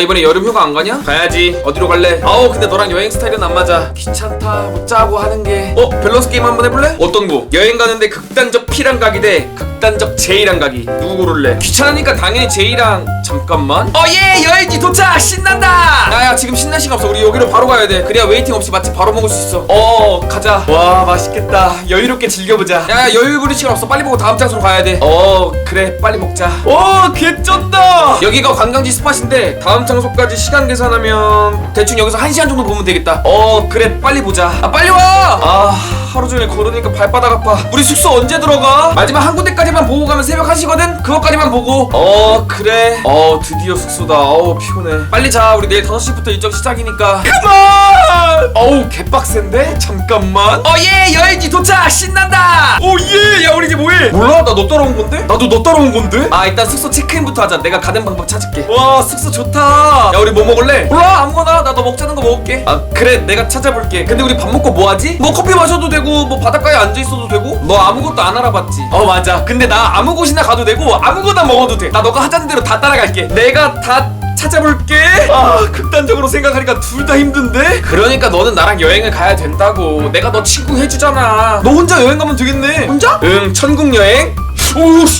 이번에 여름 휴가 안 가냐? 가야지 어디로 갈래? 아우 근데 너랑 여행 스타일은 안 맞아 귀찮다 못 짜고 하는 게 어? 밸런스 게임 한번 해볼래? 어떤 거? 여행 가는데 극단적 P랑 가기 대 극단적 J랑 가기 누구 고를래? 귀찮으니까 당연히 J랑 잠깐만 어예 여행지 도착 신난다 시간 없어. 우리 여기로 바로 가야 돼. 그래야 웨이팅 없이 맛집 바로 먹을 수 있어. 어 가자. 와 맛있겠다. 여유롭게 즐겨보자. 야야 여유 부릴 시간 없어. 빨리 보고 다음 장소로 가야 돼어 그래. 빨리 먹자. 오 개쩐다! 여기가 관광지 스팟인데 다음 장소까지 시간 계산하면 대충 여기서 한 시간 정도 보면 되겠다. 어 그래. 빨리 보자. 아 빨리 와아 하루 종일 걸으니까 발바닥 아파. 우리 숙소 언제 들어가? 마지막 한 군데까지만 보고 가면 새벽 1시거든? 그것까지만 보고. 어 그래. 어 드디어 숙소다. 어우 피곤해. 빨리 자. 우리 내일 5시부터 일정 시작이니까. 그만 어우 개빡센데? 잠깐만. 어예 여행지 도착! 신난다! 오예 야 우리 이제 뭐해? 몰라? 나 너 따라온 건데? 나도 너 따라온 건데? 아 일단 숙소 체크인부터 하자. 내가 가는 방법 찾을게. 와 숙소 좋다. 야 우리 뭐 먹을래? 몰라 아무거나. 나너 먹을게 아 그래 내가 찾아볼게 근데 우리 밥 먹고 뭐 하지? 뭐 커피 마셔도 되고 뭐 바닷가에 앉아있어도 되고 너 아무것도 안 알아봤지 어 맞아 근데 나 아무 곳이나 가도 되고 아무거나 먹어도 돼나 너가 하자는 대로 다 따라갈게 내가 다 찾아볼게. 아, 극단적으로 생각하니까 둘 다 힘든데? 그러니까 너는 나랑 여행을 가야 된다고. 내가 너 친구 해주잖아. 너 혼자 여행 가면 되겠네. 혼자? 응, 천국 여행. 오, 씨.